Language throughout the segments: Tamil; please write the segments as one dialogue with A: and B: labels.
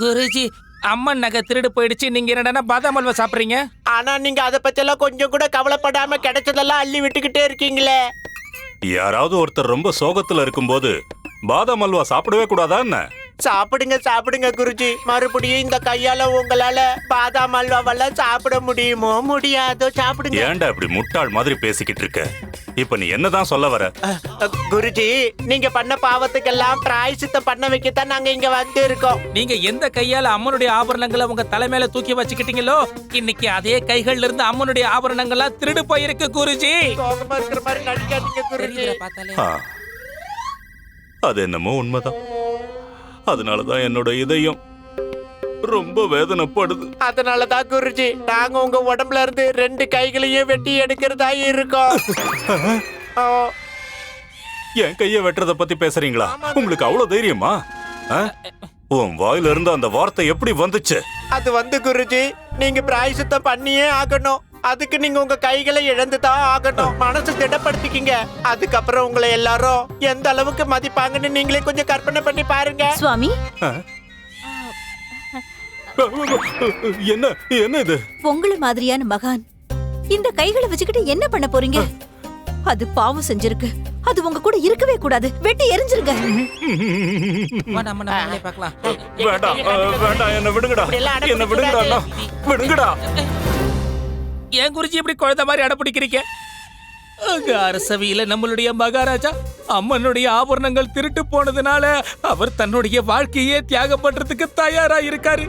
A: குருஜி அம்மன் நகை திருடு போயிடுச்சு. நீங்க என்னடா பாதாம் அல்வா சாப்பிடுறீங்க?
B: ஆனா நீங்க அதை பத்தியெல்லாம் கொஞ்சம் கூட கவலைப்படாம கிடைச்சதெல்லாம் அள்ளி விட்டுக்கிட்டே இருக்கீங்களே.
C: யாராவது ஒருத்தர் ரொம்ப சோகத்துல இருக்கும்போது பாதாம் அல்வா சாப்பிடவே கூடாதா என்ன?
B: சாப்பிடுங்க சாப்பிடுங்க குருஜி. மறுபடியும் இந்த கையால உங்களால பாதாம் அல்வாவெல்லாம் சாப்பிட முடியுமோ முடியாதோ சாப்பிடுங்க.
C: ஏன்டா இப்படி முட்டாள் மாதிரி பேசிக்கிட்டு இருக்க? இப்ப நீ என்னதான் சொல்ல வர?
B: குருஜி நீங்க பண்ண பாவத்துக்கெல்லாம் பிராயசித்தம் பண்ண வைக்கத்தான் நாங்க இங்க வந்து இருக்கோம்.
A: நீங்க எந்த கையால அம்மனுடைய ஆபரணங்களை உங்க தலைமையில தூக்கி வச்சுக்கிட்டீங்களோ இன்னைக்கு அதே கைகள்ல இருந்து அம்மனுடைய ஆபரணங்கள்லாம் திருடு போயிருக்கு குருஜி.
C: அது என்னமோ உண்மைதான். அதனாலதான் என்னோட இதயம் ரொம்ப வேதனைப்படுது.
B: அதனாலதான் குருஜி நாங்க உங்க உடம்புல இருந்து ரெண்டு கைகளையும் வெட்டி எடுக்கிறதா இருக்கோம்.
C: என் கைய வெட்டுறத பத்தி பேசுறீங்களா? உங்களுக்கு அவ்வளவு தைரியமா? உன் வாயில இருந்து அந்த வார்த்தை எப்படி வந்துச்சு?
B: அது வந்து குருஜி நீங்க பிராயசித்தம் பண்ணியே ஆகணும். அதுக்கு நீங்க உங்க கைகளை இழந்து தான் ஆகணும். மனசு திடப்படுத்திக்கிங்க. அதுக்கப்புறம் உங்களை எல்லாரும் எந்த அளவுக்கு மதிப்பாங்கன்னு நீங்களே கொஞ்சம் கற்பனை பண்ணி பாருங்க.
D: சுவாமி?
C: என்ன என்ன இது?
D: உங்கள மாதிரியான மகான். இந்த கைகளை வச்சுக்கிட்டு என்ன பண்ண போறீங்க? அது பாவம் செஞ்சிருக்கு. அது உங்க கூட இருக்கவே கூடாது. வெட்டி எரிஞ்சிருங்க.
A: பார்க்கலாம்.
C: வேண்டாம் வேண்டாம் என்ன விடுங்கடா. என்ன விடுங்கடா அண்ணா. விடுங்கடா.
A: ஏன் குருஜி இப்படி குழந்தை மாதிரி அடப்பிடிக்கிறீங்க அங்க அரசவையில நம்மளுடைய மகாராஜா அம்மனுடைய ஆபரணங்கள் திருட்டு போனதுனால அவர் தன்னுடைய வாழ்க்கையே தியாகம் பண்றதுக்கு தயாரா இருக்காரு.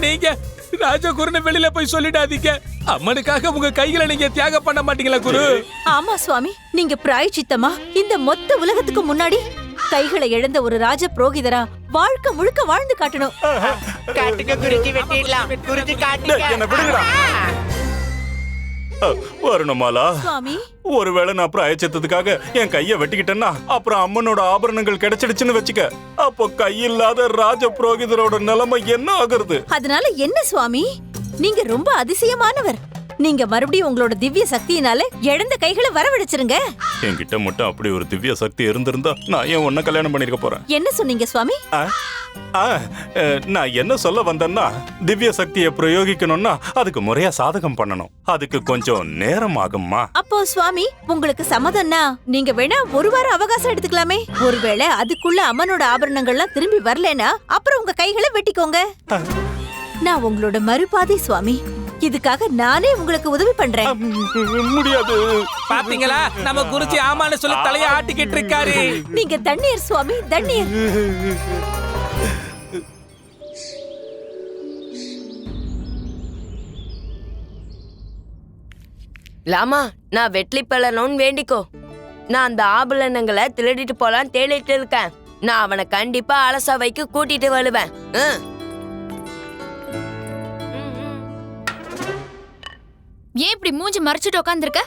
A: நீங்க ராஜகுருன்னு வெளியில போய் சொல்லிடாதீங்க. அம்மனுக்காக உங்க கைகளை நீங்க தியாகம் பண்ண மாட்டீங்களா குரு?
D: ஆமா சுவாமி நீங்க பிராயச்சித்தமா? இந்த மொத்த உலகத்துக்கு முன்னாடி கைகளை இழந்த ஒரு ராஜ புரோகிதரா வாழ்க்கை முழுக்க வாழ்ந்து காட்டணும்.
B: காட்டுங்க குருஜி வெட்டிடலாம். குருஜி காட்டுங்க.
C: என்ன விடுங்கடா. அ, வருணமாலா ஒருவேளை நான் அப்புறம் அயச்சத்துக்காக என் கைய வெட்டிக்கிட்டேன்னா அப்புறம் அம்மனோட ஆபரணங்கள் கிடைச்சிடுச்சுன்னு வச்சுக்க. அப்போ கையில்லாத ராஜ புரோகிதரோட நிலைமை என்ன ஆகுறது?
D: அதனால என்ன சுவாமி? நீங்க ரொம்ப அதிசயமானவர். நீங்க மறுபடியும் உங்களோட திவ்ய சக்தியினால இழந்த கைகளை வரவழைச்சிருங்க.
C: என்கிட்ட மட்டும் அப்படி ஒரு திவ்ய சக்தி இருந்திருந்தா நான் ஏன் உன்ன கல்யாணம் பண்ணிருக்க போறேன்?
D: என்ன சொன்னீங்க சுவாமி?
C: நான் என்ன சொல்ல வந்தேன்னா திவ்ய சக்தியை பிரயோகிக்கணும்னா அதுக்கு முறையா சாதகம் பண்ணணும். அதுக்கு கொஞ்சம் நேரம் ஆகும்மா.
D: அப்போ சுவாமி உங்களுக்கு சம்மதம்னா நீங்க வேணா ஒரு வாரம் அவகாசம் எடுத்துக்கலாமே. ஒருவேளை அதுக்குள்ள அம்மனோட ஆபரணங்கள்லாம் திரும்பி வரலனா அப்புறம் உங்க கைகளை வெட்டிக்கோங்க. நான் உங்களோட மறுபாதை சுவாமி. இதுக்காக நானே உங்களுக்கு உதவி பண்றேன்.
C: முடியாது.
A: பாத்தீங்களா? நம்ம குருஜி ஆமான்னு சொல்லி தலைய ஆட்டிக்கிட்டு இருக்காரு.
D: நீங்க தண்ணீர் சுவாமி தண்ணீர்.
E: லாமா நான் வெற்றி பெறணும்னு வேண்டிக்கோ. நான் அந்த ஆபரணங்களை திருடிட்டு போலாம் தேடிட்டு இருக்கேன். நான் அவனை கண்டிப்பா அலசவைக்கு கூட்டிட்டு வருவேன்.
F: ஏன் இப்படி மூஞ்சி மறைச்சிட்டு உட்காந்துருக்க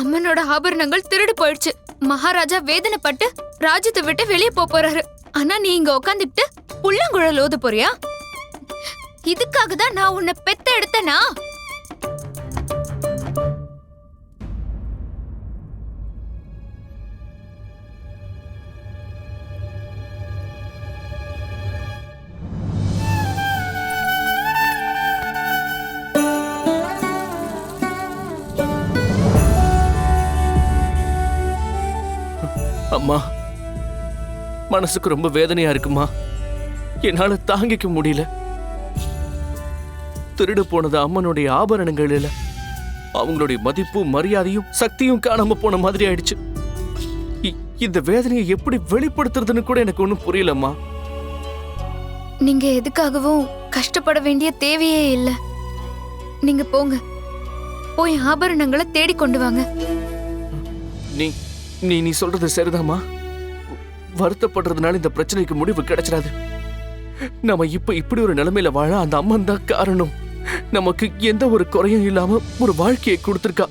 F: அம்மனோட ஆபரணங்கள் திருடு போயிடுச்சு. மகாராஜா வேதனைப்பட்டு ராஜ்யத்தை விட்டு வெளியே போக போறாரு. ஆனா நீ இங்க உட்காந்துக்கிட்டு புள்ளங்குழல் ஓத போறியா? இதுக்காக தான் நான் உன்னை பெத்த எடுத்தனா?
G: அம்மா. மனசுக்கு ரொம்ப வேதனையா இருக்குமா? என்னால தாங்கிக்க முடியல. திருடு போனது அம்மனுடைய ஆபரணங்கள் இல்ல அவங்களுடைய மதிப்பும் மரியாதையும் சக்தியும் காணாம போன மாதிரி ஆயிடுச்சு. இந்த வேதனையை எப்படி வெளிப்படுத்துறதுன்னு கூட எனக்கு ஒண்ணும் புரியலம்மா.
F: நீங்க எதுக்காகவும் கஷ்டப்பட வேண்டிய தேவையே இல்ல. நீங்க போங்க. போய் ஆபரணங்களை தேடி கொண்டு வாங்க.
G: நீ நீ நீ சொல்றது சரிதாம்மா. வருத்தப்படுறதுனால இந்த பிரச்சனைக்கு முடிவு கிடைச்சிடாது. நம்ம இப்ப இப்படி ஒரு நிலைமையில வாழ அந்த அம்மன் தான் காரணம். நமக்கு எந்த ஒரு குறையும் இல்லாம ஒரு வாழ்க்கையை கொடுத்துருக்கா.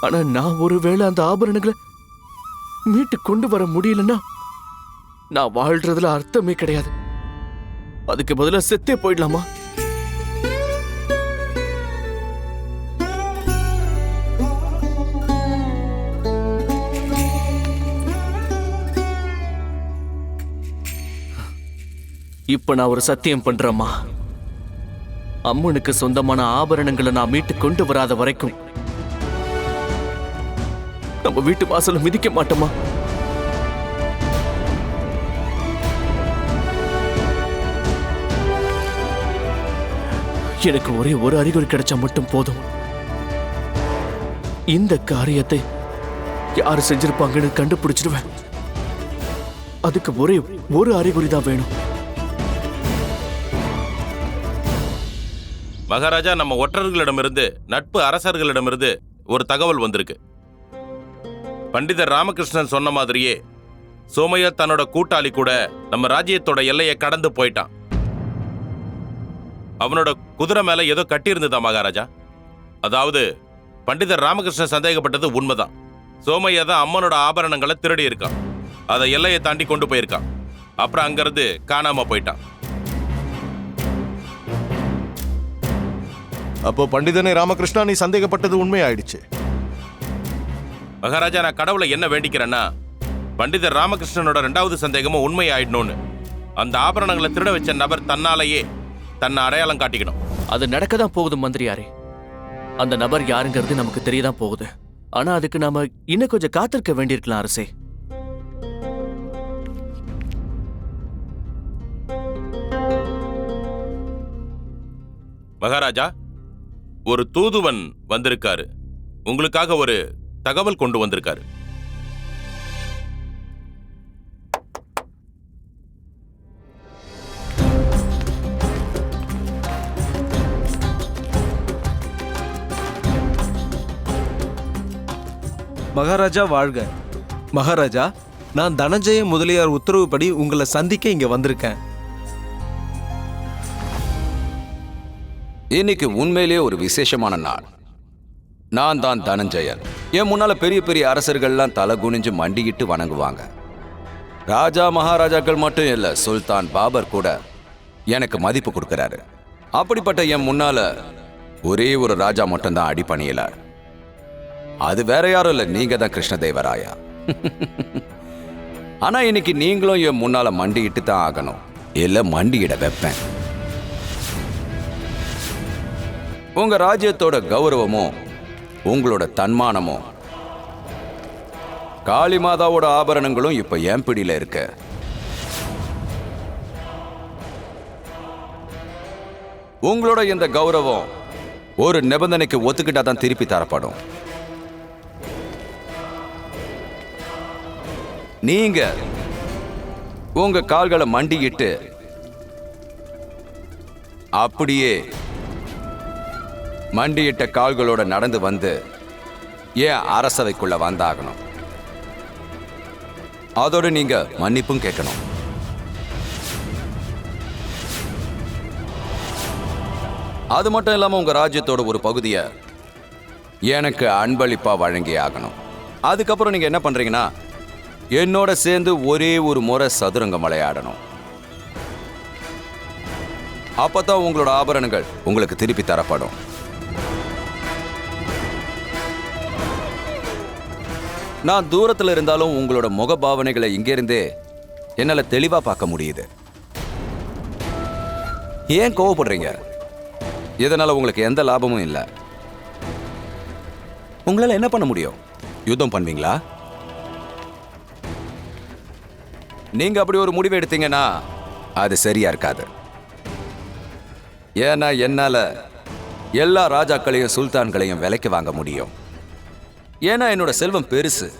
G: ஆனா நான் ஒருவேளை அந்த ஆபரணங்களை மீட்டு கொண்டு வர முடியலன்னா நான் வாழ்றதுல அர்த்தமே கிடையாது. அதுக்கு பதிலா செத்தே போயிடலாமா? இப்ப நான் ஒரு சத்தியம் பண்றேம்மா. அம்மனுக்கு சொந்தமான ஆபரணங்களை நான் மீட்டு கொண்டு வராத வரைக்கும் நம்ம வீட்டு வாசல மிதிக்க மாட்டோமா எனக்கு ஒரே ஒரு அறிகுறி கிடைச்சா மட்டும் போதும். இந்த காரியத்தை யாரு செஞ்சிருப்பாங்கன்னு கண்டுபிடிச்சிடுவேன். அதுக்கு ஒரே ஒரு அறிகுறி தான் வேணும்.
H: மகாராஜா நம்ம ஒற்றர்களிடமிருந்து நட்பு அரசர்களிடமிருந்து ஒரு தகவல் வந்திருக்கு. பண்டிதர் ராமகிருஷ்ணன் சொன்ன மாதிரியே சோமையா தன்னோட கூட்டாளி கூட நம்ம ராஜ்யத்தோட எல்லையை கடந்து போயிட்டான். அவனோட குதிரை மேல ஏதோ கட்டியிருந்ததா மகாராஜா? அதாவது பண்டிதர் ராமகிருஷ்ணன் சந்தேகப்பட்டது உண்மைதான். சோமையா தான் அம்மனோட ஆபரணங்களை திருடி இருக்கான் அதை எல்லையை தாண்டி கொண்டு போயிருக்கான். அப்புறம் அங்கிருந்து காணாம போயிட்டான்.
I: அப்போ பண்டிதனை ராமகிருஷ்ணா நீ சந்தேகப்பட்டது உண்மையாயிடுச்சு.
H: மகாராஜா நான் கடவுளை என்ன வேண்டிக்கிறேன்னா பண்டிதர் ராமகிருஷ்ணனோட ரெண்டாவது சந்தேகமும் உண்மை ஆயிடணும்னு அந்த ஆபரணங்களை திருட வச்ச நபர் தன்னாலேயே தன்னை அடையாளம் காட்டிக்கணும்.
G: அது நடக்க தான் போகுது மந்திரியாரே. அந்த நபர் யாருங்கிறது நமக்கு தெரியதான் போகுது. ஆனா அதுக்கு நாம இன்னும் கொஞ்சம் காத்திருக்க வேண்டியிருக்கலாம் அரசே.
H: மகாராஜா ஒரு தூதுவன் வந்திருக்காரு. உங்களுக்காக ஒரு தகவல் கொண்டு வந்திருக்காரு.
J: மகாராஜா வாழ்க. மகாராஜா நான் தனஞ்சய முதலியார் உத்தரவுப்படி உங்களை சந்திக்க இங்க வந்திருக்கேன்.
K: இன்னைக்கு உண்மையிலேயே ஒரு விசேஷமான நாள். நான் தான் தனஞ்சயன். என் முன்னால பெரிய பெரிய அரசர்கள்லாம் தலை குனிஞ்சு மண்டியிட்டு வணங்குவாங்க. ராஜா மகாராஜாக்கள் மட்டும் இல்லை சுல்தான் பாபர் கூட எனக்கு மதிப்பு கொடுக்கறாரு. அப்படிப்பட்ட என் முன்னால ஒரே ஒரு ராஜா மட்டும்தான் அடிபணியல அது வேற யாரும் இல்லை நீங்க தான் கிருஷ்ணதேவராயா. ஆனா இன்னைக்கு நீங்களும் என் முன்னால மண்டியிட்டு தான் ஆகணும். இல்ல மண்டியிட வைப்பேன். உங்க ராஜ்யத்தோட கௌரவமும் உங்களோட தன்மானமும் காளி மாதாவோட ஆபரணங்களும் இப்ப என் பிடியில இருக்கு. உங்களோட இந்த கௌரவம் ஒரு நிபந்தனைக்கு ஒத்துக்கிட்டா தான் திருப்பி தரப்படும். நீங்க உங்க கால்களை மண்டியிட்டு அப்படியே மண்டியிட்ட கால்களோட நடந்து வந்து ஏன் அரசவைக்குள்ள வந்தாகணும். அதோடு நீங்க மன்னிப்பும் கேட்கணும். அது மட்டும் இல்லாம உங்க ராஜ்யத்தோட ஒரு பகுதியை எனக்கு அன்பளிப்பா வழங்கி ஆகணும். அதுக்கப்புறம் நீங்க என்ன பண்றீங்கன்னா என்னோட சேர்ந்து ஒரே ஒரு முறை சதுரங்கம் விளையாடணும் அப்பதான் உங்களோட ஆபரணங்கள் உங்களுக்கு திருப்பி தரப்படும். நான் தூரத்தில் இருந்தாலும் உங்களோட முக பாவனைகளை இங்கிருந்தே என்னால தெளிவா பார்க்க முடியுது. ஏன் கோவப்படுறீங்க? இதனால உங்களுக்கு எந்த லாபமும் இல்லை? உங்களால என்ன பண்ண முடியும்? யுத்தம் பண்ணுவீங்களா? நீங்க அப்படி ஒரு முடிவு எடுத்தீங்கன்னா அது சரியா இருக்காது. ஏன்னா என்னால எல்லா ராஜாக்களையும் சுல்தான்களையும் விலைக்கு வாங்க முடியும். ஏன்னா என்னோட செல்வம் பெருசு.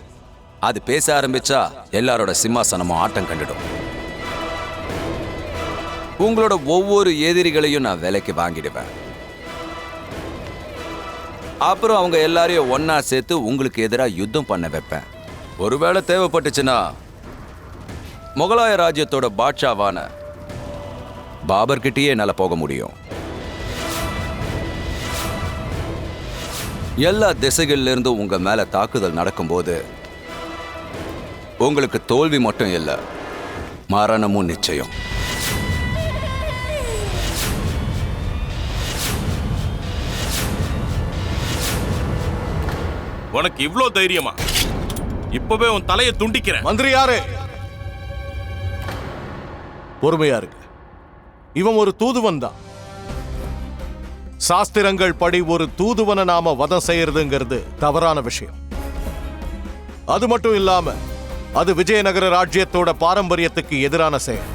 K: அது பேச ஆரம்பிச்சா எல்லாரோட சிம்மாசனமும் ஆட்டம் கண்டுடும். உங்களோட ஒவ்வொரு எதிரிகளையும் நான் விலைக்கு வாங்கிடுவேன். அப்புறம் அவங்க எல்லாரையும் ஒன்னா சேர்த்து உங்களுக்கு எதிராக யுத்தம் பண்ண வைப்பேன். ஒருவேளை தேவைப்பட்டுச்சுன்னா முகலாய ராஜ்யத்தோட பாட்ஷாவான பாபர்கிட்டயே என்னால் போக முடியும். எல்லா திசைகள்ல இருந்தும் உங்க மேல தாக்குதல் நடக்கும்போது உங்களுக்கு தோல்வி மட்டும் இல்ல மரணமும் நிச்சயம்.
H: உனக்கு இவ்ளோ தைரியமா? இப்பவே உன் தலையை துண்டிக்கிறேன்.
I: மந்திரி யாரு? பொறுமையா இருக்கு இவன் ஒரு தூதுவன் தான். சாஸ்திரங்கள் படி ஒரு தூதுவனை நாம வதம் செய்யறதுங்கிறது தவறான விஷயம். அது மட்டும் இல்லாம அது விஜயநகர ராஜ்யத்தோட பாரம்பரியத்துக்கு எதிரான செயல்.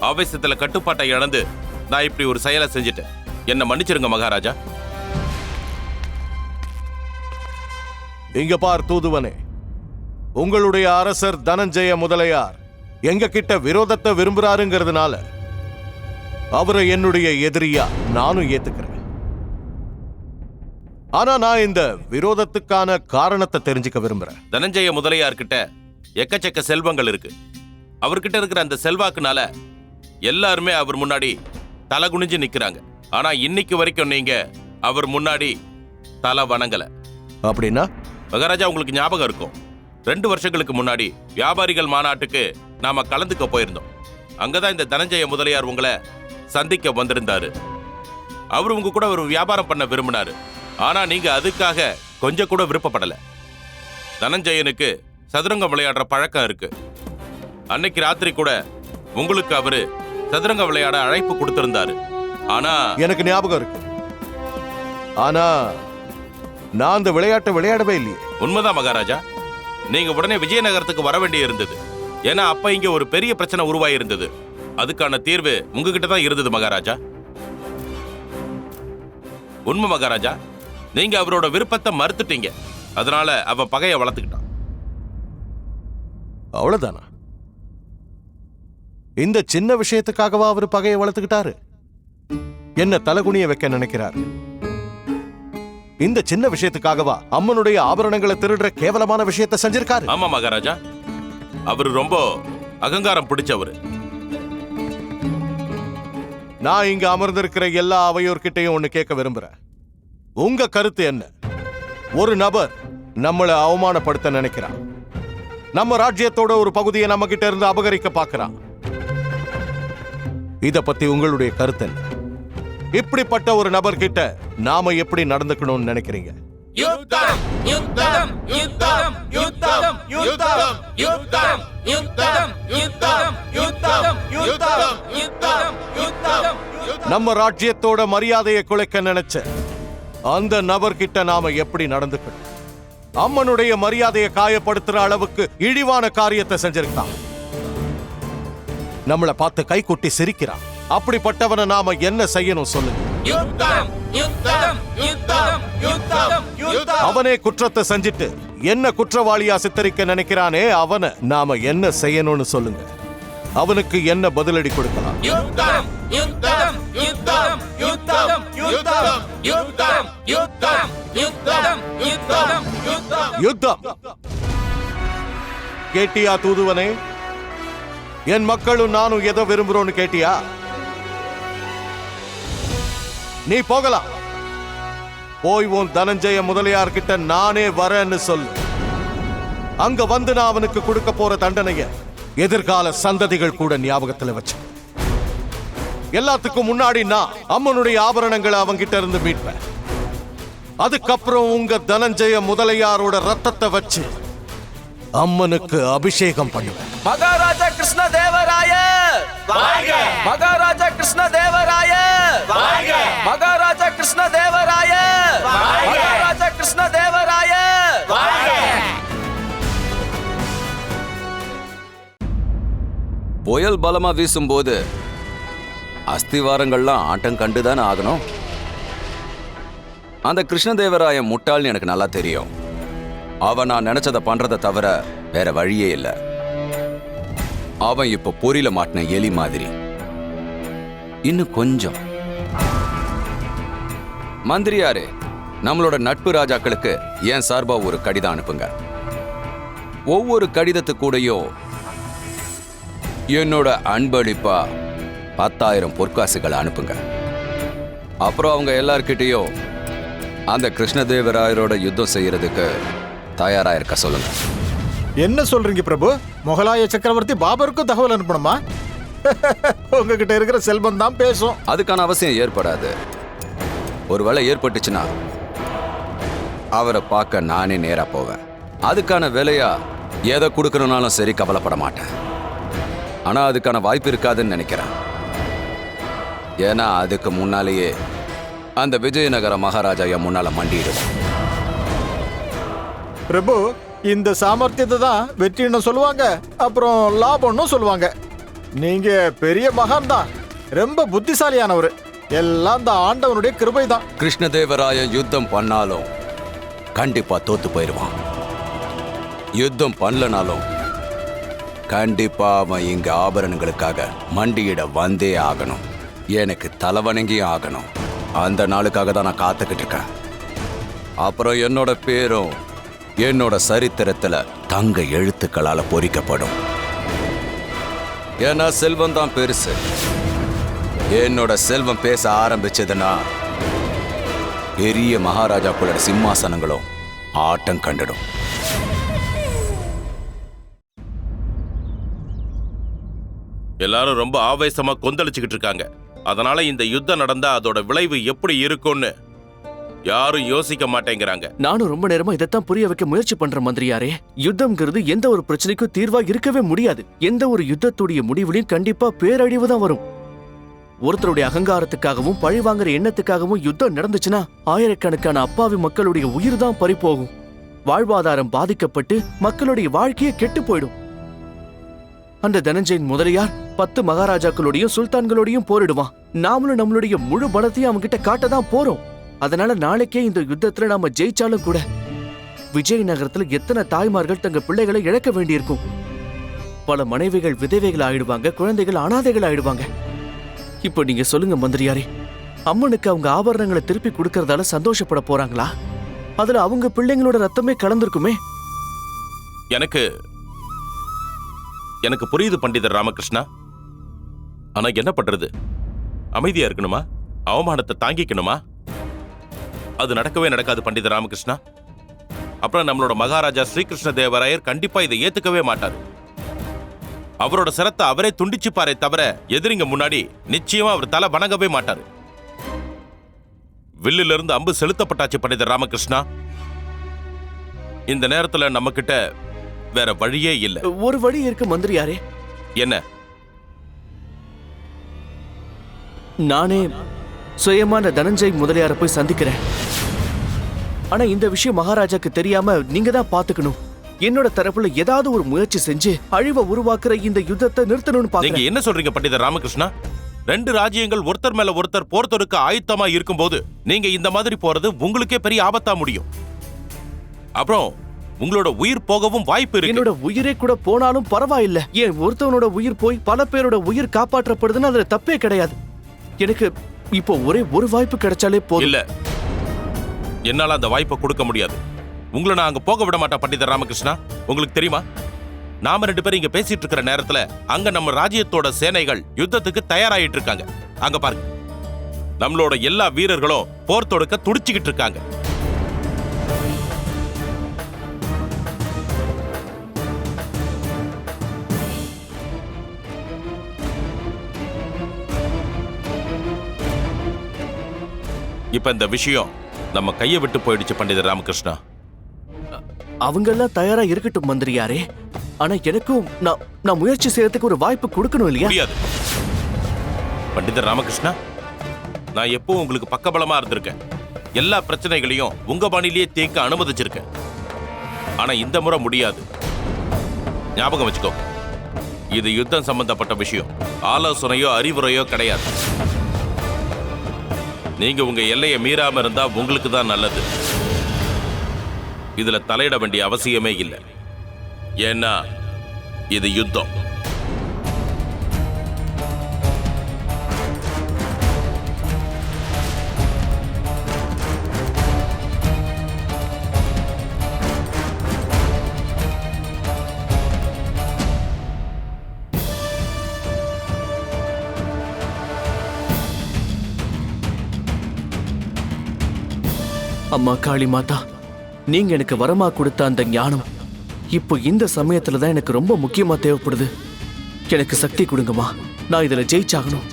H: ஆவேசத்துல கட்டுப்பாட்டை இழந்து நான் இப்படி ஒரு செயலை செஞ்சுட்டேன். என்ன மன்னிச்சிருங்க மகாராஜா.
I: இங்க பார் தூதுவனே. உங்களுடைய அரசர் தனஞ்சய முதலையார் எங்க கிட்ட விரோதத்தை விரும்புறாருங்கிறதுனால அவரை என்னுடைய எதிரியா நானும் ஏத்துக்கிறேன். ஆனா நான் இந்த விரோதத்துக்கான காரணத்தை தெரிஞ்சுக்க விரும்புறேன்.
H: தனஞ்சய முதலியார்கிட்ட எக்கச்சக்க செல்வங்கள் இருக்கு. அவர்கிட்ட இருக்கிற அந்த செல்வாக்குனால எல்லாருமே அவர் முன்னாடி தலை குனிஞ்சு நிக்கிறாங்க. ஆனா இன்னைக்கு வரைக்கும் நீங்க அவர் முன்னாடி தலை வணங்கல.
I: அப்படின்னா?
H: மகாராஜா உங்களுக்கு ஞாபகம் இருக்கும். ரெண்டு வருஷங்களுக்கு முன்னாடி வியாபாரிகள் மாநாட்டுக்கு நாம கலந்துக்க போயிருந்தோம். அங்கதான் இந்த தனஞ்சய முதலியார் உங்களை சந்திக்க வந்திருந்தாரு. அவர் உங்க கூட ஒரு வியாபாரம் பண்ண விரும்பினாரு. ஆனா நீங்க அதுக்காக கொஞ்சம் கூட விருப்பப்படல. தனஞ்சயனுக்கு சதுரங்கம் விளையாடுற பழக்கம் இருக்கு. அன்னைக்கு ராத்திரி கூட உங்களுக்கு அவரு சதுரங்க விளையாட அழைப்பு கொடுத்திருந்தாரு. ஆனா
I: எனக்கு ஞாபகம் இருக்கு. ஆனா நான் அந்த விளையாட்டை விளையாடவே இல்லையே.
H: உண்மைதான் மகாராஜா. நீங்க உடனே விஜயநகரத்துக்கு வர வேண்டி இருந்தது ஏன்னா அப்ப இங்க ஒரு பெரிய பிரச்சனை உருவாகி இருந்தது அதுக்கான தீர்வு உங்ககிட்ட தான் இருந்தது மகாராஜா. உண்மை மகாராஜா. நீங்க அவரோட விருப்பத்தை மறுத்துட்டீங்க. அதனால அவன் பகையை வளர்த்துக்கிட்டான்.
I: அவ்வளவுதானா? இந்த சின்ன விஷயத்துக்காகவா அவர் பகையை வளர்த்துக்கிட்டாரு? என்ன தலகுனிய வைக்க நினைக்கிறாரு? இந்த சின்ன விஷயத்துக்காகவா அம்மனுடைய ஆபரணங்களை திருடுற கேவலமான விஷயத்தை செஞ்சிருக்காரு?
H: ஆமா மகாராஜா. அவர் ரொம்ப அகங்காரம் பிடிச்சவர்.
I: நான் இங்க அமர்ந்திருக்கிற எல்லா அவையோர்கிட்டையும் ஒண்ணு கேட்க விரும்புறேன் உங்க கருத்து என்ன ஒரு நபர் நம்மளை அவமானப்படுத்த நினைக்கிறான் நம்ம ராஜ்யத்தோட ஒரு பகுதியை நம்ம கிட்ட இருந்து அபகரிக்க பார்க்கிறான் இத பத்தி உங்களுடைய கருத்து என்ன இப்படிப்பட்ட ஒரு நபர் கிட்ட நாம எப்படி நடந்துக்கணும்னு நினைக்கிறீங்க
A: யுத்தம் யுத்தம் யுத்தம் யுத்தம் யுத்தம் யுத்தம் யுத்தம் யுத்தம் யுத்தம் யுத்தம் யுத்தம்
I: நம்ம ராஜ்யத்தோட மரியாதையை குலைக்க நினைச்ச அந்த நபர்கிட்ட நாம எப்படி நடந்துக்கணும்? அம்மனுடைய மரியாதையை காயப்படுத்துற அளவுக்கு இழிவான காரியத்தை செஞ்சிருக்கான் நம்மளை பார்த்து கைக்குட்டி சிரிக்கிறான். அப்படிப்பட்டவனை நாம என்ன செய்யணும் சொல்லுங்க. அவனே குற்றத்தை செஞ்சுட்டு என்ன குற்றவாளியா சித்தரிக்க நினைக்கிறானே அவனை நாம என்ன செய்யணும்னு சொல்லுங்க. அவனுக்கு என்ன பதிலடி கொடுக்கலாம்?
A: யுத்தம் யுத்தம் யுத்தம் யுத்தம் யுத்தம் யுத்தம் யுத்தம் யுத்தம் யுத்தம் யுத்தம்.
I: யுத்தம். கேட்டியா தூதுவனே? என் மக்களும் நானும் எதை விரும்புறோம்னு கேட்டியா? நீ போகலாம். போய் உன் தனஞ்சய முதலியார் கிட்ட நானே வரேன்னு சொல்லு. அங்க வந்து நான் அவனுக்கு கொடுக்க போற தண்டனைய எதிர்கால சந்ததிகள் கூட ஞாபகத்துல வச்சு. எல்லாத்துக்கும் முன்னாடி நான் அம்மனுடைய ஆபரணங்களை அவங்கிட்ட இருந்து மீட்பேன். அதுக்கப்புறம் உங்க தனஞ்சய முதலையாரோட ரத்தத்தை வச்சு அம்மனுக்கு அபிஷேகம் பண்ணுவேன்.
G: மகாராஜா கிருஷ்ண தேவராய மகாராஜா கிருஷ்ண தேவராய
K: புயல் பலமா வீசும்போது அஸ்திவாரங்கள்லாம் ஆட்டம் கண்டுதானே ஆகணும்? அந்த கிருஷ்ணதேவராயன் முட்டாள்னு எனக்கு நல்லா தெரியும். அவன் நான் நினைச்சதை பண்றதை தவிர வேற வழியே இல்லை. அவன் இப்ப பொறியில மாட்டின எலி மாதிரி. இன்னும் கொஞ்சம். மந்திரியாரு நம்மளோட நட்பு ராஜாக்களுக்கு ஏன் சார்பா ஒரு கடிதம் அனுப்புங்க. ஒவ்வொரு கடிதத்து கூடயும் என்னோட அன்பளிப்பா பத்தாயிரம் பொற்காசுகளை அனுப்புங்க. அப்புறம் அவங்க எல்லார்கிட்டயும் அந்த கிருஷ்ணதேவராயரோட யுத்தம் செய்யறதுக்கு தயாரா இருக்க சொல்லுங்க.
L: என்ன சொல்றீங்க பிரபு? முகலாய சக்கரவர்த்தி பாபருக்கும் தகவல் அனுப்பணுமா? உங்ககிட்ட இருக்கிற செல்வம் தான் பேசும்.
K: அதுக்கான அவசியம் ஏற்படாது. ஒருவேளை ஏற்பட்டுச்சுன்னா அவரை பார்க்க நானே நேரா போவேன். அதுக்கான விலையா எதை கொடுக்கணும்னாலும் சரி கவலைப்பட மாட்டேன். ஆனா அதுக்கான வாய்ப்பு இருக்காதுன்னு நினைக்கிறேன். ஏன்னா அதுக்கு முன்னாலேயே அந்த விஜயநகர மகாராஜா என் முன்னால மண்டிடுவான்
L: பிரபு இந்த சாமர்த்தியத்தை தான் வெற்றின்னு சொல்லுவாங்க அப்புறம் லாபம்னு சொல்லுவாங்க. நீங்க பெரிய மகான் தான் ரொம்ப புத்திசாலியானவர். எல்லாம் இந்த ஆண்டவனுடைய கிருபை தான்.
K: கிருஷ்ணதேவராயன் யுத்தம் பண்ணாலும் கண்டிப்பா தோத்து போயிடுவான் யுத்தம் பண்ணலனாலும் கண்டிப்பா அவன் இங்க ஆபரணங்களுக்காக மண்டியிட வந்தே ஆகணும். எனக்கு தலைவணங்கியும் ஆகணும். அந்த நாளுக்காக தான் நான் காத்துக்கிட்டு இருக்கேன். அப்புறம் என்னோட பேரும் என்னோட சரித்திரத்துல தங்க எழுத்துக்களால பொறிக்கப்படும். ஏன்னா செல்வம் தான் பெருசு. என்னோட செல்வம் பேச ஆரம்பிச்சதுன்னா பெரிய மகாராஜாக்களோட சிம்மாசனங்களும் ஆட்டம் கண்டுடும்.
H: எல்லாரும் ரொம்ப ஆவேசமா கொந்தளிச்சுக்கிட்டு இருக்காங்க. அதனால இந்த யுத்தம் நடந்தா அதோட விளைவு எப்படி இருக்கும்னு யாரும் யோசிக்க மாட்டேங்கிறாங்க.
G: நானும் ரொம்ப நேரமா இதைத்தான் புரிய வைக்க முயற்சி பண்ற மந்திரியாரே. யுத்தம்ங்கிறது எந்த ஒரு பிரச்சனைக்கும் தீர்வா இருக்கவே முடியாது. எந்த ஒரு யுத்தத்துடைய முடிவுலையும் கண்டிப்பா பேரழிவு தான் வரும். ஒருத்தருடைய அகங்காரத்துக்காகவும் பழி வாங்குற எண்ணத்துக்காகவும் யுத்தம் நடந்துச்சுன்னா ஆயிரக்கணக்கான அப்பாவி மக்களுடைய உயிர் தான் பறிபோகும். வாழ்வாதாரம் பாதிக்கப்பட்டு மக்களுடைய வாழ்க்கையே கெட்டு போயிடும். அந்த தனஞ்சயன் முதலியார் பத்து மகாராஜாக்களோடையும் சுல்தான்களோடையும் போரிடுவான். நாமளும் நம்மளுடைய முழு பலத்தையும் அவன்கிட்ட காட்ட தான் போறோம். அதனால நாளைக்கே இந்த யுத்தத்துல நாம ஜெயிச்சாலும் கூட விஜயநகரத்துல எத்தனை தாய்மார்கள் தங்க பிள்ளைகளை இழக்க வேண்டியிருக்கும்? பல மனைவிகள் விதவைகள் ஆயிடுவாங்க குழந்தைகள் அனாதைகள் ஆயிடுவாங்க. இப்போ நீங்க சொல்லுங்க மந்திரியாரே அம்மனுக்கு அவங்க ஆபரணங்களை திருப்பி கொடுக்கறதால சந்தோஷப்பட போறாங்களா? அதுல அவங்க பிள்ளைங்களோட ரத்தமே கலந்திருக்குமே.
H: எனக்கு எனக்கு புரியுது பண்டிதர் ராமகிருஷ்ணா. ஆனா என்ன பண்றது? அமைதியா இருக்கணுமா? அவமானத்தை தாங்கிக்கணுமா? அது நடக்கவே நடக்காது பண்டிதர் ராமகிருஷ்ணா. அப்புறம் நம்மளோட மகாராஜா ஸ்ரீகிருஷ்ண தேவராயர் கண்டிப்பா இதை ஏத்துக்கவே மாட்டாரு. அவரோட சிரத்தை அவரே துண்டிச்சுப்பாரே தவிர எதிரிங்க முன்னாடி நிச்சயமா அவர் தலை வணங்கவே மாட்டாரு. வில்லிலிருந்து இருந்து அம்பு செலுத்தப்பட்டாச்சு பண்டிதர் ராமகிருஷ்ணா. இந்த நேரத்துல நம்ம கிட்ட வேற வழியே இல்ல.
G: ஒரு வழி இருக்கு மந்திரியாரே.
H: என்ன?
G: நானே சுயமா அந்த தனஞ்சய் முதலியார போய் சந்திக்கிறேன். ஆனா இந்த விஷயம் மகாராஜாக்கு தெரியாம நீங்க தான் பாத்துக்கணும் என்னோட தரப்புல ஏதாவது ஒரு முயற்சி செஞ்சு அழிவை உருவாக்குற இந்த யுத்தத்தை நிறுத்தணும்னு
H: நீங்க
G: பாக்குறேன்
H: என்ன சொல்றீங்க பண்டிதர் ராமகிருஷ்ணா? ரெண்டு ராஜ்யங்கள் ஒருத்தர் மேல ஒருத்தர் போர் தொடுக்க ஆயத்தமா இருக்கும்போது நீங்க இந்த மாதிரி போறது உங்களுக்கே பெரிய ஆபத்தா முடியும். அப்புறம் உங்களோட உயிர் போகவும் வாய்ப்பு இருக்கு.
G: என்னோட உயிரே கூட போனாலும் பரவாயில்ல. ஏன் ஒருத்தவனோட உயிர் போய் பல பேரோட உயிர் காப்பாற்றப்படுதுன்னு அதுல தப்பே கிடையாது. எனக்கு இப்போ ஒரே ஒரு வாய்ப்பு கிடைச்சாலே போதும்.
H: இல்ல. என்னால அந்த வாய்ப்பை கொடுக்க முடியாது. உங்களை நான் அங்க போக விட மாட்டேன் பண்டிதர் ராமகிருஷ்ணா. உங்களுக்கு தெரியுமா? நாம ரெண்டு பேரும் இங்க பேசிட்டு இருக்கிற நேரத்துல அங்க நம்ம ராஜ்யத்தோட சேனைகள் யுத்தத்துக்கு தயாராயிட்டு இருக்காங்க. அங்க பாருங்க. நம்மளோட எல்லா வீரர்களும் போர் தொடுக்க துடிச்சுக்கிட்டு இருக்காங்க. இப்ப இந்த விஷயம் நம்ம கையை விட்டு போயிடுச்சு பண்டிதர் ராமகிருஷ்ணா.
G: அவங்க எல்லாம் தயாரா இருக்கட்டும் மந்திரியாரே. ஆனா எனக்கும் நான் நான் முயற்சி செய்யறதுக்கு ஒரு வாய்ப்பு கொடுக்கணும் இல்லையா?
H: முடியாது. பண்டிதர் ராமகிருஷ்ணா நான் எப்பவும் உங்களுக்கு பக்கபலமா இருந்திருக்கேன். எல்லா பிரச்சனைகளையும் உங்க பாணிலேயே தீர்க்க அனுமதிச்சிருக்கேன். ஆனா இந்த முறை முடியாது. ஞாபகம் வச்சுக்கோ. இது யுத்தம் சம்பந்தப்பட்ட விஷயம். ஆலோசனையோ அறிவுரையோ கிடையாது. நீங்க உங்க எல்லையை மீறாம இருந்தா உங்களுக்கு தான் நல்லது. இதுல தலையிட வேண்டிய அவசியமே இல்லை. ஏன்னா இது யுத்தம்.
G: அம்மா காளி மாதா நீங்க எனக்கு வரமா கொடுத்த அந்த ஞானம் இப்போ இந்த சமயத்துல தான் எனக்கு ரொம்ப முக்கியமா தேவைப்படுது. எனக்கு சக்தி கொடுங்கம்மா. நான் இதுல ஜெயிச்சாகணும்.